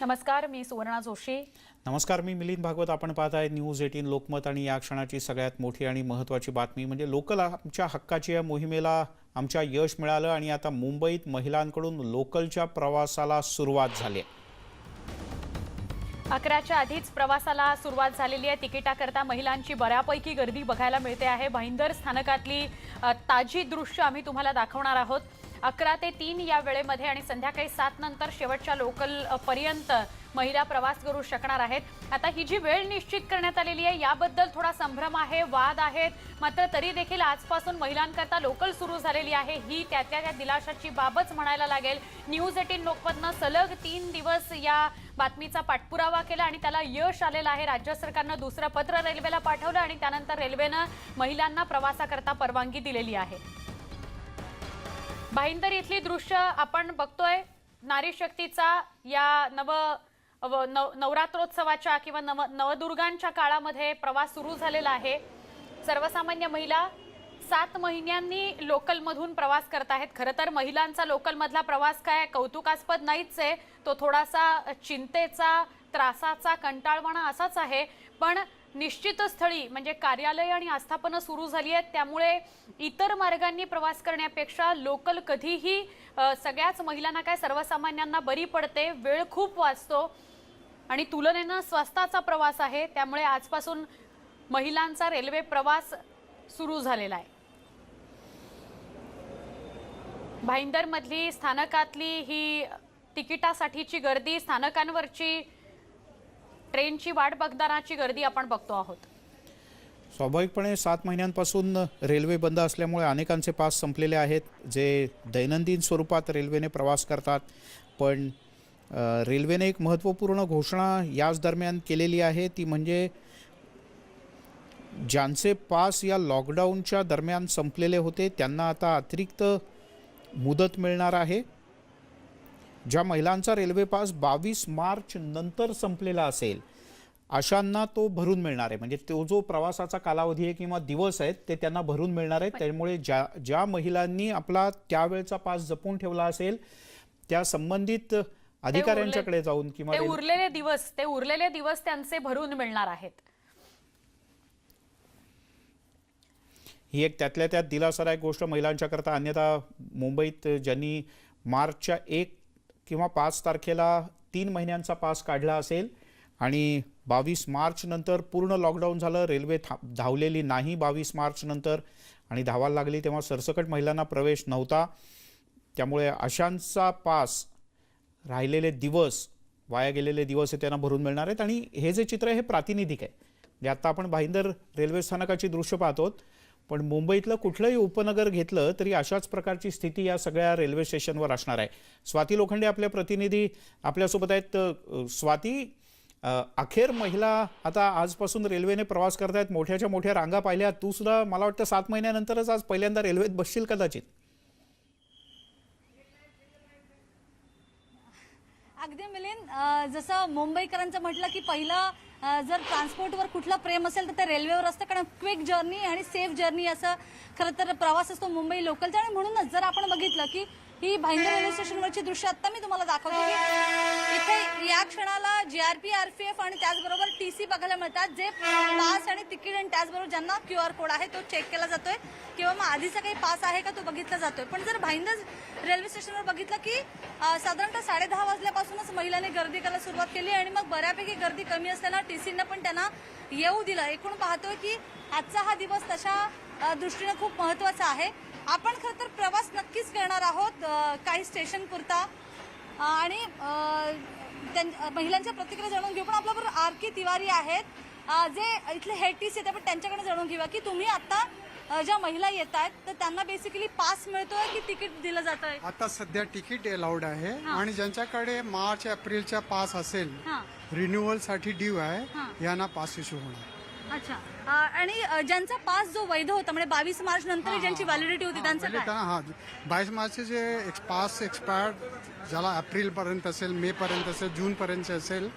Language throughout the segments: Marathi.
नमस्कार मी सुवर्णा जोशी. नमस्कार मी मिलिंद भागवत. आपण पाहत आहे न्यूज एटीन लोकमत आणि या क्षणाची सगळ्यात मोठी आणि महत्त्वाची बातमी म्हणजे लोकल आमच्या हक्काची या मोहिमेला आमच्या यश मिळालं आणि आता मुंबईत महिलांकडून लोकलच्या प्रवासाला सुरुवात झाली आहे. अकराच्या आधीच प्रवासाला सुरुवात झालेली आहे. तिकिटाकरता महिलांची बऱ्यापैकी गर्दी बघायला मिळते आहे. भाईंदर स्थानकातली ताजी दृश्य आम्ही तुम्हाला दाखवणार आहोत. अकरा ते तीन या वेळेमध्ये आणि संध्याकाळी सात नंतर शेवटच्या लोकल पर्यंत महिला प्रवास करू शकणार आहेत. आता ही जी वेळ निश्चित करण्यात आलेली आहे याबद्दल थोडा संभ्रम आहे वाद आहेत. मात्र तरी देखील आजपासून महिलांकरता लोकल सुरू झालेली आहे. ही त्यातल्या त्या दिलाशाची बाबच म्हणायला लागेल. न्यूज एटीन लोकमतनं सलग तीन दिवस या बातमीचा पाठपुरावा केला आणि त्याला यश आलेलं आहे. राज्य सरकारनं दुसरं पत्र रेल्वेला पाठवलं आणि त्यानंतर रेल्वेनं महिलांना प्रवासाकरता परवानगी दिलेली आहे. भाईंदर इथली दृश्य आपण बघतोय. नारी शक्तीचा या नव व नव नवरात्रोत्सवाच्या किंवा नव नवदुर्गांच्या काळामध्ये प्रवास सुरू झालेला आहे. सर्वसामान्य महिला सात महिन्यांनी लोकलमधून प्रवास करत आहेत. खरं तर महिलांचा लोकलमधला प्रवास काय कौतुकास्पद नाहीच आहे. तो थोडासा चिंतेचा त्रासाचा कंटाळवाणा असाच आहे. पण निश्चित स्थळी म्हणजे कार्यालय आणि आस्थापनं सुरू झाली आहेत. त्यामुळे इतर मार्गांनी प्रवास करण्यापेक्षा लोकल कधीही सगळ्याच महिलांना काय सर्वसामान्यांना बरी पडते वेळ खूप वाचतो आणि तुलनेनं स्वस्ताचा प्रवास आहे. त्यामुळे आजपासून महिलांचा रेल्वे प्रवास सुरू झालेला आहे. भाईंदरमधली स्थानकातली ही तिकिटासाठीची गर्दी स्थानकांवरची ट्रेनची वाट बघतानाची गर्दी आपण बघतो आहोत. स्वाभाविकपणे सात महिन्यांपासून रेल्वे बंद असल्यामुळे अनेकांचे पास संपलेले आहेत जे दैनंदिन स्वरूपात रेल्वेने प्रवास करतात. पण रेल्वेने एक महत्त्वपूर्ण घोषणा याच दरम्यान केलेली आहे ती म्हणजे ज्यांचे पास या लॉकडाऊनच्या दरम्यान संपलेले होते त्यांना आता अतिरिक्त मुदत मिळणार आहे. ज्या महिलांचा रेल्वे पास बावीस मार्च नंतर संपलेला असेल अशांना तो भरून मिळणार आहे. म्हणजे तो जो प्रवासाचा कालावधी आहे किंवा दिवस आहेत ते त्यांना भरून मिळणार आहेत त्यामुळे ज्या ज्या महिलांनी आपला त्यावेळचा पास जपून ठेवला असेल त्या संबंधित अधिकाऱ्यांच्याकडे जाऊन किंवा उरलेले दिवस ते उरलेले दिवस त्यांचे भरून मिळणार आहेत. ही एक त्यातल्या त्यात दिलासादायक गोष्ट महिलांच्या करता अन्यथा मुंबईत ज्यांनी मार्चच्या एक किंवा पाच तारखेला तीन महिन्यांचा पास काढला असेल आणि बावीस मार्चनंतर पूर्ण लॉकडाऊन झालं रेल्वे था धावलेली नाही बावीस मार्चनंतर आणि धावायला लागली तेव्हा सरसकट महिलांना प्रवेश नव्हता. त्यामुळे अशांचा पास राहिलेले दिवस वाया गेलेले दिवस हे त्यांना भरून मिळणार आहेत. आणि हे जे चित्र आहे हे प्रातिनिधिक आहे. म्हणजे आता आपण भाईंदर रेल्वे स्थानकाची दृश्य पाहतो पण मुंबईतलं कुठलंही उपनगर घेतलं तरी अशाच प्रकारची स्थिती या सगळ्या रेल्वे स्टेशनवर असणार आहे. स्वाती लोखंडे आपले प्रतिनिधी आपल्यासोबत आहेत. स्वाती अखेर महिला आता आजपासून रेल्वेने प्रवास करतायत मोठ्याच्या मोठ्या रांगा पाहिल्या. तू सुद्धा मला वाटतं सात महिन्यानंतरच आज पहिल्यांदा रेल्वेत बसशील कदाचित. अगदी मिलिंद जसं मुंबईकरांचं म्हटलं की पहिलं जर ट्रान्सपोर्टवर कुठलं प्रेम असेल तर ते रेल्वेवर असतं. कारण क्विक जर्नी आणि सेफ जर्नी असं खरं तर प्रवास असतो मुंबई लोकलचा आणि म्हणूनच जर आपण बघितलं की ही भाईंदर रेल्वे स्टेशनवरची दृश्य आता मी तुम्हाला दाखवते. इथे या क्षणाला जीआरपी आरपीएफ आणि त्याचबरोबर टी सी बघायला मिळतात. जे पास आणि तिकीट आणि त्याचबरोबर ज्यांना क्यू आर कोड आहे तो चेक केला जातोय. किंवा मग आधीचा काही पास आहे का तो बघितला जातोय. पण जर भाईंदर रेल्वे स्टेशनवर बघितलं की साधारणतः साडे दहा वाजल्यापासूनच महिलांनी गर्दी करायला सुरुवात केली आणि मग बऱ्यापैकी गर्दी कमी असताना टीसीनं पण त्यांना येऊ दिलं. एकूण पाहतोय की आजचा हा दिवस तशा दृष्टीनं खूप महत्त्वाचा आहे. आपण खरं तर प्रवास नक्कीच करणार आहोत काही स्टेशन पुरता. आणि महिलांच्या प्रतिक्रिया जाणून घेऊ. पण आपल्याबरोबर आर के तिवारी आहेत. जे इथले हेड टीस आहेत आपण त्यांच्याकडे जाणून घेऊया की तुम्ही आता ज्या महिला येत आहेत तर त्यांना बेसिकली पास मिळतोय की तिकीट दिलं जात आहे आता सध्या तिकीट अलाउड आहे. आणि ज्यांच्याकडे मार्च एप्रिलचा पास असेल रिन्युअलसाठी ड्यू. आहे यांना पास इश्यू होणार. अच्छा. आणि ज्यांचा पास जो वैध होता म्हणजे बावीस मार्च नंतर ज्यांची व्हॅलिडिटी होती त्यांचं काय? हा बावीस मार्चचे जे एक्स- पास एक्सपायर्ड ज्याला एप्रिल पर्यंत असेल मे पर्यंत असेल जून पर्यंत असेल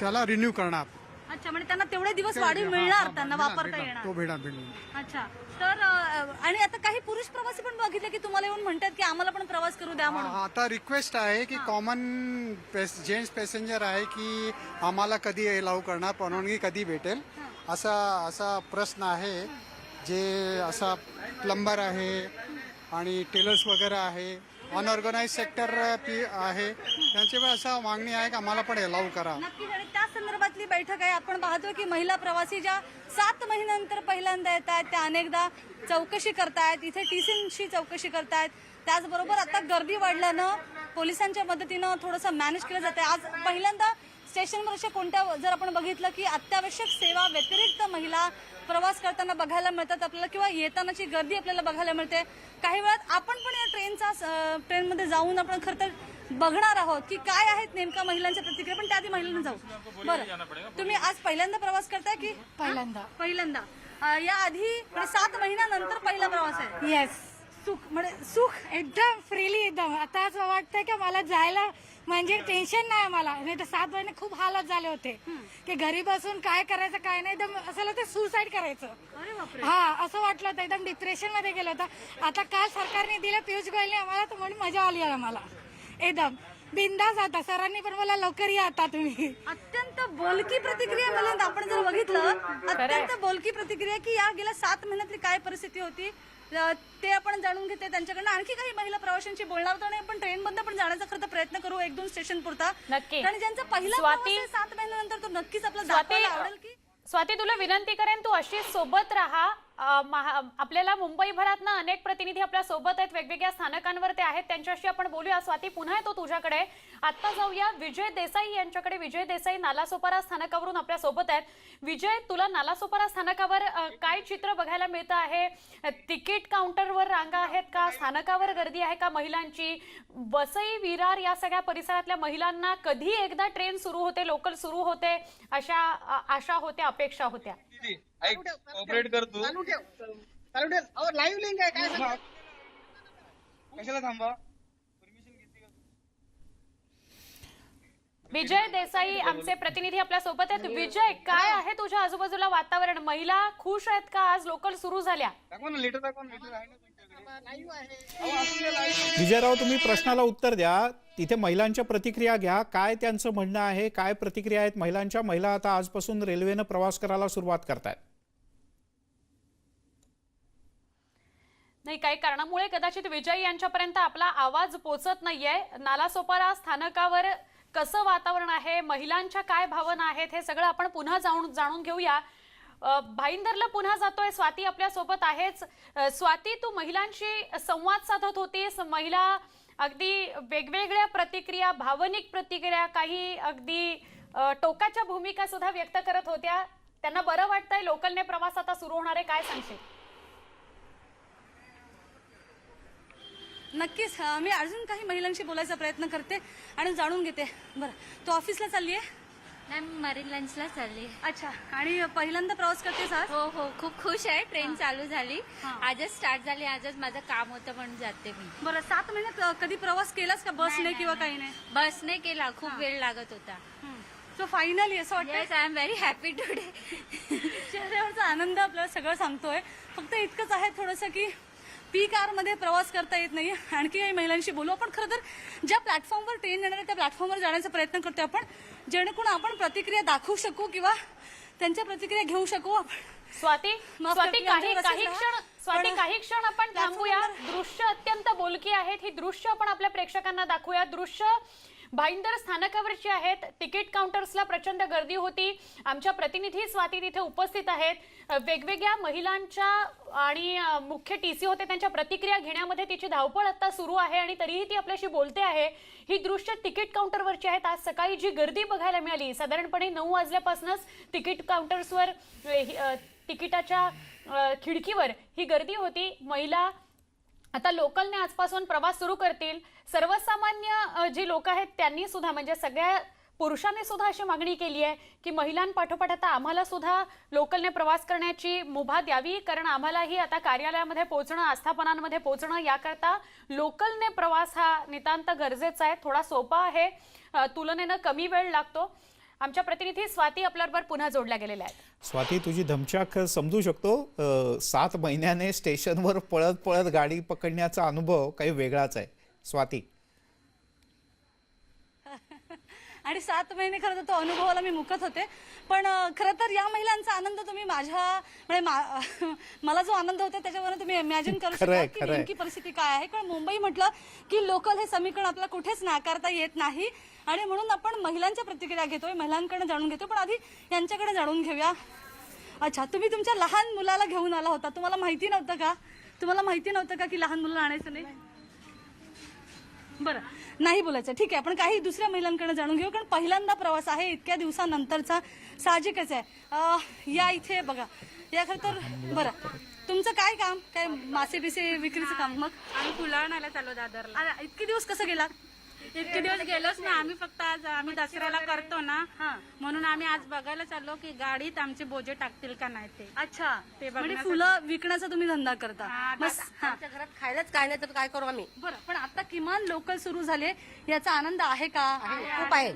त्याला रिन्यू करणार. अच्छा म्हणजे त्यांना तेवढे दिवस वाढीव मिळणार त्यांना वापरता. येणार. तो भेटणार भेटणार अच्छा. तर अ, आणि आता काही पुरुष प्रवासी पण बघितले की तुम्हाला येऊन म्हणतात की आम्हाला पण प्रवास करू द्या म्हणून. आता रिक्वेस्ट आहे की कॉमन जेंट्स पॅसेंजर आहे की आम्हाला कधी अलाव करणार परवानगी कधी भेटेल? असा असा प्रश्न आहे जे असा प्लंबर आहे आणि टेलर्स वगैरे आहे अनऑर्गनाइज सेक्टर आहे त्यांची पण असं मागणी आहे की आम्हाला पण अलाव करा. नक्कीच आणि त्या संदर्भातली बैठक आहे. आपण पाहतो की महिला प्रवासी ज्या सात महिन्यानंतर पहिल्यांदा येत आहेत त्या अनेकदा चौकशी करतायत इथे टीसींची चौकशी करतायत. त्याचबरोबर आता गर्दी वाढल्यानं पोलिसांच्या मदतीनं थोडंसं मॅनेज केलं जाते आज पहिल्यांदा स्टेशनवर अशा कोणत्या जर आपण बघितलं की अत्यावश्यक सेवा व्यतिरिक्त महिला प्रवास करताना बघायला मिळतात आपल्याला किंवा येतानाची गर्दी आपल्याला बघायला मिळते. काही वेळात आपण पण या ट्रेनचा ट्रेनमध्ये जाऊन आपण खरं तर बघणार आहोत की काय आहेत नेमका महिलांच्या प्रतिक्रिया. पण त्याआधी महिलांना जाऊ. बरं. तुम्ही आज पहिल्यांदा प्रवास करताय की? पहिल्यांदा. पहिल्यांदा. या आधी म्हणजे सात महिन्यानंतर पहिला प्रवास आहे. येस सुख म्हणजे सुख एकदम फ्रीली एकदम. आता असं वाटतंय की मला जायला म्हणजे टेन्शन नाही मला नाही तर सात महिने खूप हालत झाले होते. की घरी बसून काय करायचं काय नाही. एकदम असं होतं सुसाईड करायचं. हा असं वाटलं होतं. एकदम डिप्रेशनमध्ये गेलं होतं. आता काल सरकारने दिलं पियुष गोयलने आम्हाला तर म्हणून मजा आली आहे आम्हाला. एकदम. बिंदास आता. सरांनी पण मला लवकर या आता तुम्ही. अत्यंत बोलकी प्रतिक्रिया मला आपण जर बघितलं अत्यंत बोलकी प्रतिक्रिया की या गेल्या सात महिन्यातली काय परिस्थिती होती? ते आपण जाणून घेते त्यांच्याकडनं. आणखी काही महिला प्रवाशांची बोलणार होतो आणि आपण ट्रेन मधनं पण जाण्याचा खरं प्रयत्न करू एक दोन स्टेशन पुरता. नक्की. आणि ज्यांचा पहिला सात महिन्यानंतर तो नक्कीच आपला आवडेल की स्वाती तुला विनंती करेन तू अशी सोबत राहा. आपल्याला महा- आपल्याला मुंबईभरातनं अनेक प्रतिनिधी आपल्यासोबत आहेत. वेगवेगळ्या स्थानकांवर ते आहेत. त्यांच्याशी आपण बोलूया. स्वाती पुन्हा येतो तुझ्याकडे. आता जाऊया विजय देसाई यांच्याकडे. विजय देसाई नालासोपारा स्थानकावरून आपल्यासोबत आहेत. विजय तुला नालासोपारा स्थानकावर काय चित्र बघायला मिळतं आहे? तिकीट काउंटरवर रांगा आहेत का? स्थानकावर गर्दी आहे का महिलांची? वसई विरार या सगळ्या परिसरातल्या महिलांना कधी एकदा ट्रेन सुरू होते लोकल सुरू होते अशा आशा होत्या अपेक्षा होत्या? ऐक ऑपरेट कर तू. चालू ठेव. चालू ठेव. अहो लाईव्ह लिंक आहे काय सांगा कशाला थांबा? विजय देसाई आमचे प्रतिनिधी आपल्यासोबत आहेत. विजय काय आहे तुझ्या आजूबाजूला वातावरण? महिला खुश आहेत का? आज लोकल सुरू झाल्या. विजयराव तुम्ही प्रश्नाला उत्तर द्या. तिथे महिलांच्या प्रतिक्रिया घ्या. काय त्यांचं म्हणणं आहे? काय प्रतिक्रिया आहेत? महिलांच्या महिला आता आजपासून रेल्वेनं प्रवास करायला सुरुवात करतायत. नाही काही कारणामुळे कदाचित विजय यांच्यापर्यंत आपला आवाज पोचत नाहीये. नालासोपारा स्थानकावर कसं वातावरण आहे? महिलांच्या काय भावना आहेत? हे सगळं आपण पुन्हा जाऊन जाणून घेऊया. भाईंदरला पुन्हा जातोय. स्वाती आपल्यासोबत आहेच. स्वाती तू महिलांशी संवाद साधत होतीस. महिला अगदी वेगवेगळ्या प्रतिक्रिया भावनिक प्रतिक्रिया काही अगदी टोकाच्या भूमिका सुद्धा व्यक्त करत होत्या. त्यांना बरं वाटतंय लोकलने प्रवास आता सुरू होणार आहे. काय सांगशील? नक्कीच. मी अजून काही महिलांशी बोलायचा प्रयत्न करते आणि जाणून घेते. बरं तू ऑफिसला चालली आहे? मॅम मरीन लंचला चालली अच्छा आणि पहिल्यांदा प्रवास करतेस आज? हो हो. खूप खुश आहे. ट्रेन चालू झाली. आजच स्टार्ट झाली. आजच माझं काम होतं म्हणून जाते मी. बरं सात महिन्यात कधी प्रवास केलास का? बसने किंवा काही नाही? बसने केला. खूप वेळ लागत होता. सो फायनली असं वाटतं I am very happy today चेहऱ्यावरचा आनंद आपल्याला सगळं सांगतोय. फक्त इतकंच आहे थोडंसं की पी कारमध्ये प्रवास करता येत नाही आणखी काही महिलांशी बोलू आपण. खरं तर ज्या प्लॅटफॉर्मवर ट्रेन येणार आहे त्या प्लॅटफॉर्मवर जाण्याचा प्रयत्न करतोय आपण जेणेकरून आपण प्रतिक्रिया दाखवू शकू किंवा त्यांच्या प्रतिक्रिया घेऊ शकू आपण. स्वाती स्वाती करते, काही काही. क्षण स्वाती काही क्षण आपण थांबूया दृश्य अत्यंत बोलकी आहेत. ही दृश्य आपण आपल्या प्रेक्षकांना दाखवूया. दृश्य भाईंदर स्थानकावरची आहेत तिकीट काउंटर्सला प्रचंड गर्दी होती. आमच्या प्रतिनिधी स्वाती तिथे उपस्थित आहेत. वेगवेगळ्या महिलांच्या आणि मुख्य टी सी होते त्यांच्या प्रतिक्रिया घेण्यामध्ये तिची धावपळ आता सुरू आहे आणि तरीही ती आपल्याशी बोलते आहे. ही दृश्य तिकीट काउंटरवरची आहेत आज सकाळी जी गर्दी बघायला मिळाली साधारणपणे नऊ वाजल्यापासूनच तिकीट काउंटर्सवर ही, तिकिटाच्या खिडकीवर ही गर्दी होती. महिला आता लोकलने आजपासून प्रवास सुरू करतील. सर्वसामान्य जी लोक आहेत त्यांनी सुद्धा म्हणजे सगळ्या पुरुषांनी सुद्धा अशी मागणी केली आहे की महिलांपाठोपाठ आता आम्हाला सुद्धा लोकलने प्रवास करण्याची मुभा द्यावी कारण आम्हालाही आता कार्यालयामध्ये पोहोचणं आस्थापनांमध्ये पोहोचणं याकरता लोकलने प्रवास हा नितांत गरजेचा आहे. थोडा सोपा आहे. तुलनेनं कमी वेळ लागतो. आमच्या प्रतिनिधी स्वाती आपल्याबरोबर पुन्हा जोडल्या गेलेल्या आहेत. स्वाती तुझी धमशाक समजू शकतो. अ, सात महिन्याने स्टेशनवर पळत पळत गाडी पकडण्याचा अनुभव काही वेगळाच आहे. स्वाती. आणि सात महिने खरं तर तो अनुभवाला मी मुकत होते. पण खरं तर या महिलांचा आनंद तुम्ही माझ्या म्हणजे मा- मला जो आनंद होता त्याच्यावर तुम्ही इमॅजिन करू शकता की. नेमकी परिस्थिती काय आहे. कारण मुंबई म्हटलं की लोकल हे समीकरण आपल्याला कुठेच नाकारता येत नाही. आणि म्हणून आपण महिलांच्या प्रतिक्रिया घेतोय महिलांकडे जाणून घेतो पण आधी यांच्याकडे जाणून घेऊया. अच्छा तुम्ही तुमच्या लहान मुलाला घेऊन आला होता. तुम्हाला माहिती नव्हतं का? तुम्हाला माहिती नव्हतं का की लहान मुलं आणायचं नाही? बरं. नाही बोलायचं. ठीक आहे आपण काही दुसऱ्या महिलांकडे जाणून घेऊ कारण पहिल्यांदा प्रवास आहे इतक्या दिवसानंतरचा साहजिकच आहे. अं, या इथे बघा. या खरं तर बरं. तुमचं काय काम? काय मासे बिसे विक्रीचं काम मग? आम्ही फुलं आणायला चाललो दादरला. आ, इतके दिवस कसं गेला इतके दिवस गेलोच ना आम्ही फक्त आज आम्ही दसऱ्याला करतो ना. हा. म्हणून आम्ही आज बघायला चाललो की गाडीत आमचे बोजे टाकतील का नाही ते. अच्छा. ते म्हणजे बघण्यासाठी. फुलं विकण्याचा तुम्ही धंदा करता. हा. आमच्या घरात खायलाच काय नाही तर काय करू आम्ही? बरं पण आता किमान लोकल सुरू झाले याचा आनंद आहे का? खूप आहे.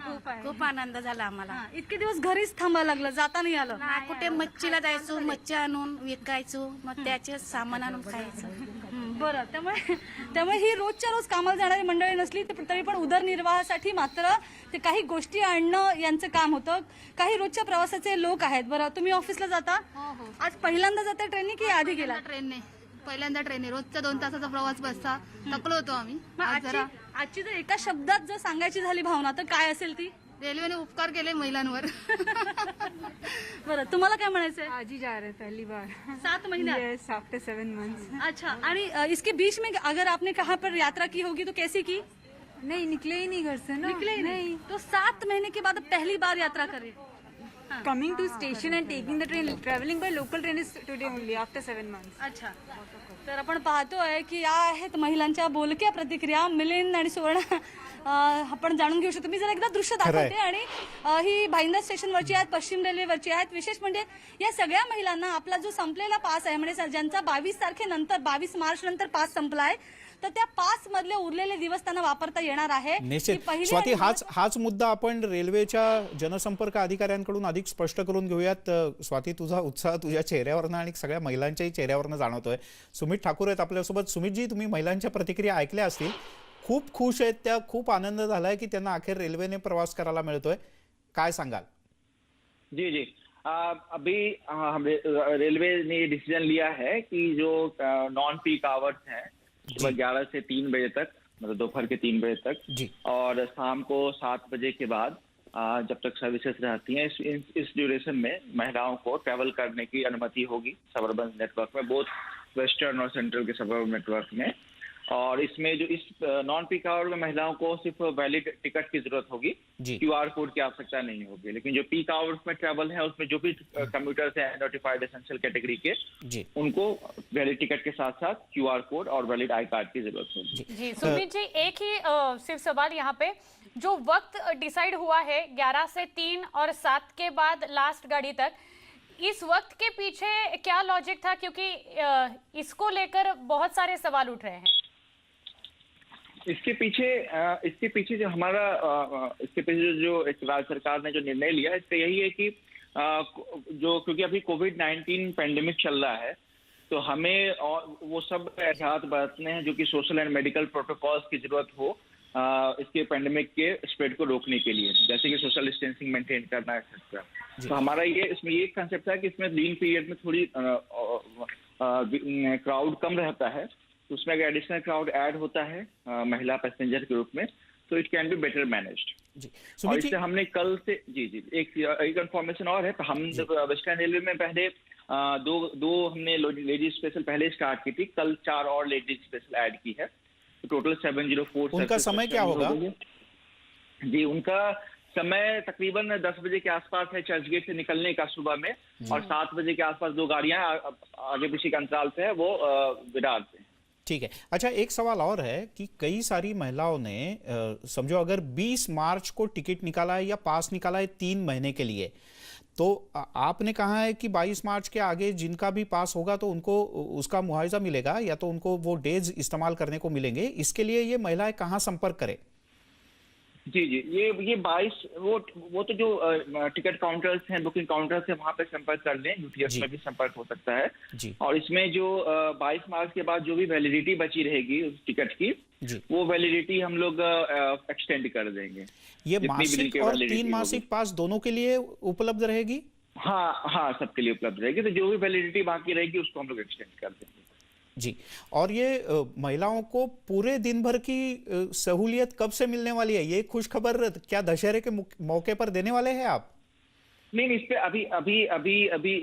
खूप आहे. खूप आनंद झाला आम्हाला. हा, इतके दिवस घरीच थांबायला लागलं जाता नाही आलं. नाही, कुठे मच्छीला जायचो मच्छी आणून विकायचो मग त्याचे सामान आणून खायचं. बरं त्यामुळे त्यामुळे ही रोजच्या रोज कामाला जाणारी मंडळी नसली तर तरी पण उदरनिर्वाहासाठी मात्र ते काही गोष्टी आणणं यांचं काम होतं. काही रोजच्या प्रवासाचे लोक आहेत. बरं तुम्ही ऑफिसला जाता? आज पहिल्यांदा जाता ट्रेनने की आधी गेला ट्रेनने. पहिल्यांदा ट्रेनने. रोजचा दोन तासाचा प्रवास बसचा थकलो होतो आम्ही. मग आज आजची जरा आजची जर एका शब्दात जर सांगायची झाली भावना तर काय असेल ती? रेल्वेने उपकार केले महिलांवर. बरं तुम्हाला काय म्हणायचंय? आजी जा रहे पहली बार. सात महिन्यात? यस आफ्टर सेवन मंथ्स अच्छा आणि अ, इसके बीच में अगर आपने कहाँ पर यात्रा की होगी तो कैसी की? नहीं निकले ही नहीं घर से ना। निकले ही नहीं। तो सात महीने के बाद अब पहली बार यात्रा कर। Coming to station and taking the train travelling by local train is today only after seven months अच्छा। तर आपण पाहतोय की या आहेत महिलांच्या बोलक्या प्रतिक्रिया मिलिंद आणि सुवर्ण आपण जाणून घेऊ शकतो. मी जर एकदा दृश्य. दाखवते आणि ही भाईंदर स्टेशनवरची आहेत पश्चिम रेल्वेवरची आहेत. विशेष म्हणजे या सगळ्या महिलांना आपला जो संपलेला पास आहे म्हणजे ज्यांचा बावीस तारखेनंतर बावीस मार्च नंतर पास संपलाय तर त्या पास मधले उरलेले दिवस त्यांना वापरता येणार आहे. स्वाती हाच हाच मुद्दा आपण रेल्वेच्या जनसंपर्क अधिकाऱ्यांकडून अधिक स्पष्ट करून घेऊयात. स्वाती तुझा उत्साह तुझ्या चेहऱ्यावरनं आणि सगळ्या महिलांच्याही चेहऱ्यावरनं जाणवतोय. सुमित ठाकूर आहेत आपल्यासोबत. सुमितजी तुम्ही महिलांच्या प्रतिक्रिया ऐकल्या असतील. खूप खुश आहेत त्या खूप आनंद झालाय की त्यांना अखेर रेल्वेने प्रवास करायला मिळतोय. काय सांगाल? जी जी. आ, अभी हम रेलवे ने डिसीज़न लिया है कि जो नॉन पीक आवर्स हैं सुबह ग्यारह से तीन बजे तक मतलब दोपहर के तीन बजे तक जी. और शाम को सात बजे के बाद आ, जब तक सर्विसेज़ रहती हैं इस, इस, इस ड्यूरेशन में महिलाओं को ट्रैवल करने की अनुमति होगी सबर्बन नेटवर्क में बोथ वेस्टर्न और सेंट्रल के सबर्बन नेटवर्क में। और इसमें जो इस नॉन पीक आवर में महिलाओं को सिर्फ़ वैलिड टिकट की ज़रूरत होगी। क्यू आर कोड की आवश्यकता नहीं होगी। लेकिन जो पीक आवर्स में ट्रैवल है उसमें जो भी कम्प्यूटर्स हैं नोटिफाइड एसेंशियल कैटेगरी के जी। उनको वैलिड टिकट के साथ साथ क्यू आर कोड और वैलिड आई कार्ड की ज़रूरत होगी। जी। सुमित जी एक ही अ, सिर्फ़ सवाल यहाँ पे। जो वक्त डिसाइड हुआ है 11 से तीन और सात के बाद लास्ट गाड़ी तक इस वक्त के पीछे क्या लॉजिक था? क्योंकि इसको लेकर बहुत सारे सवाल उठ रहे हैं। इसके पीछे इसके पीछे जो हमारा इसके पीछे जो- राज्य सरकार ने जो निर्णय लिया इस पे यही है कि जो क्योंकि अभी कोविड नाइन्टीन पेंडेमिक चल रहा है तो हमें और वो सब एहतियात बरतने हैं जो कि सोशल एंड मेडिकल प्रोटोकॉल्स की ज़रूरत हो इसके पेंडेमिक के स्प्रेड को रोकने के लिए जैसे कि सोशल डिस्टेंसिंग मेंटेन करना एक्सेट्रा तो हमारा ये इसमें ये कंसेप्ट है कि इसमें लीन पीरियड में थोड़ी क्राउड कम रहता है तो उसमें अगर एडिशनल क्राउड ऐड होता है अ, महिला पैसेंजर के रूप में तो it can be better managed और इससे हमने कल से जी जी एक एक इन्फॉर्मेशन और है हम वेस्टर्न रेलवे में पहले अ, दो दो हमने लेडीज़ स्पेशल पहले स्टार्ट की थी कल चार और लेडीज़ स्पेशल ऐड की है। तो टोटल सेवन ज़ीरो फोर उनका समय क्या होगा? जी उनका समय तकरीबन दस बजे के आसपास है चर्च गेट से निकलने का सुबह में और सात बजे के आसपास दो गाड़ियाँ आगे पीछे के अंतराल से है वो विरार से ठीक है। अच्छा एक सवाल और है कि कई सारी महिलाओं ने समझो अगर 20 मार्च को टिकट निकाला है या पास निकाला है तीन महीने के लिए तो आपने कहा है कि 22 मार्च के आगे जिनका भी पास होगा तो उनको उसका मुआवजा मिलेगा या तो उनको वो डेज़ इस्तेमाल करने को मिलेंगे। इसके लिए ये महिलाएँ कहाँ संपर्क करें? जी जी। ये ये बाईस वो वो तो जो टिकट काउंटर्स हैं बुकिंग काउंटर्स हैं वहाँ पे संपर्क कर लें यूटीएस में भी संपर्क हो सकता है। जी। और इसमें जो बाईस मार्च के बाद जो भी वैलिडिटी बची रहेगी उस टिकट की जी। वो वैलिडिटी हम लोग एक्सटेंड कर देंगे। ये मासिक और तीन मासिक पास दोनों के लिए उपलब्ध रहेगी? हाँ हाँ सबके लिए उपलब्ध रहेगी। तो जो भी वैलिडिटी बाकी रहेगी उसको हम लोग एक्सटेंड कर देंगे। जी। और ये महिलाओं को पूरे दिन भर की सहूलियत कब से मिलने वाली है? ये खुश खबर क्या दशहरे के मौके पर देने वाले हैं आप? नहीं नहीं इस पे अभी अभी अभी अभी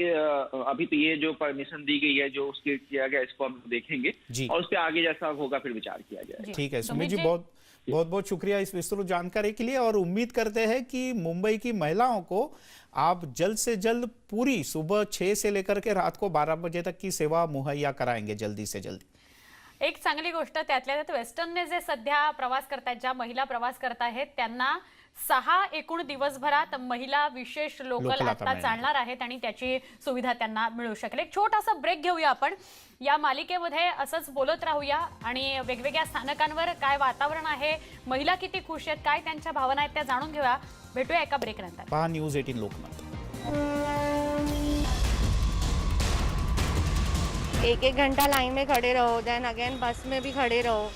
अभी तो ये जो परमिशन दी गई है जो उसके किया गया इसको हम देखेंगे। जी। और उस पर आगे जैसा होगा फिर विचार किया जाएगा। ठीक है सुमित सुमित जी जी, बहुत बहुत बहुत शुक्रिया इस विस्तृत जानकारी के लिए और उम्मीद करते हैं कि मुंबई की महिलाओं को आप जल्द से जल्द पूरी सुबह छह से लेकर के रात को बारह बजे तक की सेवा मुहैया कराएंगे जल्दी से जल्दी। एक चांगली गोष्ट त्यातल्या त्यात वेस्टर्नने जे सध्या प्रवास करतायत ज्या महिला प्रवास करत आहेत त्यांना सहा एकूण दिवसभरात महिला विशेष लोकल आता. चालणार आहेत आणि त्याची सुविधा त्यांना मिळू शकेल. एक छोटासा ब्रेक घेऊया आपण. या मालिकेमध्ये असंच बोलत राहूया आणि वेगवेगळ्या स्थानकांवर काय वातावरण आहे महिला किती खुश आहेत काय त्यांच्या भावना आहेत त्या जाणून घेऊया. भेटूया एका ब्रेक नंतर पहा न्यूज़ एटीन लोकमत एक एक घंटा लाइन में खड़े रहो देन अगेन बस में भी खड़े रहो।